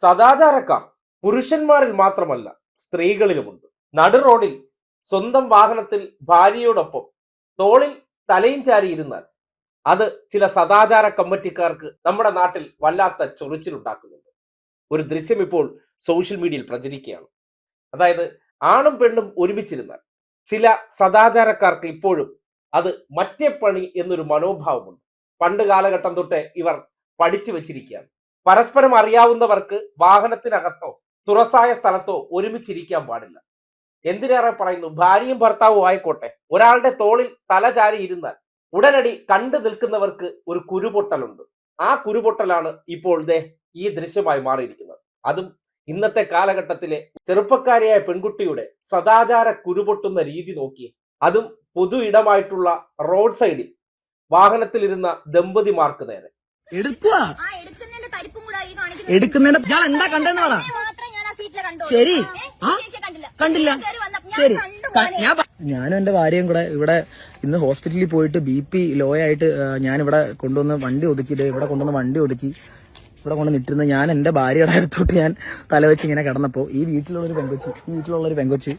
സദാചാരക്കാർ പുരുഷന്മാരിൽ മാത്രമല്ല സ്ത്രീകളിലുമുണ്ട്. നടു റോഡിൽ സ്വന്തം വാഹനത്തിൽ ഭാര്യയോടൊപ്പം തോളിൽ തലയും ചാരിയിരുന്നാൽ അത് ചില സദാചാര കമ്മിറ്റിക്കാർക്ക് നമ്മുടെ നാട്ടിൽ വല്ലാത്ത ചൊറിച്ചിലുണ്ടാക്കുന്നുണ്ട് ഒരു ദൃശ്യം ഇപ്പോൾ സോഷ്യൽ മീഡിയയിൽ പ്രചരിക്കുകയാണ്. അതായത് ആണും പെണ്ണും ഒരുമിച്ചിരുന്നാൽ ചില സദാചാരക്കാർക്ക് ഇപ്പോഴും അത് മറ്റേ പണി എന്നൊരു മനോഭാവമുണ്ട്. പണ്ട് കാലഘട്ടം തൊട്ടേ ഇവർ പഠിച്ചു വെച്ചിരിക്കുകയാണ്. പരസ്പരം അറിയാവുന്നവർക്ക് വാഹനത്തിനകത്തോ തുറസായ സ്ഥലത്തോ ഒരുമിച്ചിരിക്കാൻ പാടില്ല. എന്തിനേറെ പറയുന്നു? ഭാര്യയും ഭർത്താവും ആയിക്കോട്ടെ. ഒരാളുടെ തോളിൽ തല ചാരി ഇരുന്നാൽ ഉടനടി കണ്ടു നിൽക്കുന്നവർക്ക് ഒരു കുരുപൊട്ടലുണ്ട്. ആ കുരുപൊട്ടലാണ് ഇപ്പോൾ ദേ ഈ ദൃശ്യമായി മാറിയിരിക്കുന്നത്. അതും ഇന്നത്തെ കാലഘട്ടത്തിലെ ചെറുപ്പക്കാരിയായ പെൺകുട്ടിയുടെ സദാചാര കുരുപൊട്ടുന്ന രീതി നോക്കി അതും പൊതു ഇടമായിട്ടുള്ള റോഡ് സൈഡിൽ വാഹനത്തിലിരുന്ന ദമ്പതിമാർക്ക് നേരെ. എടുക്കുക എടുക്കുന്നതിന്റെ എന്താ കണ്ടെന്ന് പറ. ശരി. കണ്ടില്ല. ശരി. ഞാനും എന്റെ ഭാര്യയും കൂടെ ഇവിടെ ഇന്ന് ഹോസ്പിറ്റലിൽ പോയിട്ട് ബി പി ലോ ആയിട്ട് ഞാൻ ഇവിടെ കൊണ്ടുവന്ന് വണ്ടി ഒതുക്കി ഇവിടെ കൊണ്ടുവന്ന് വണ്ടി ഒതുക്കി ഇവിടെ കൊണ്ട് നിട്ടിരുന്ന ഞാൻ എന്റെ ഭാര്യയുടെ അടുത്തോട്ട് ഞാൻ തലവെച്ച് ഇങ്ങനെ കിടന്നപ്പോ ഈ വീട്ടിലുള്ള ഒരു പെങ്കൊച്ച് ഈ വീട്ടിലുള്ള ഒരു പെങ്കൊച്ച്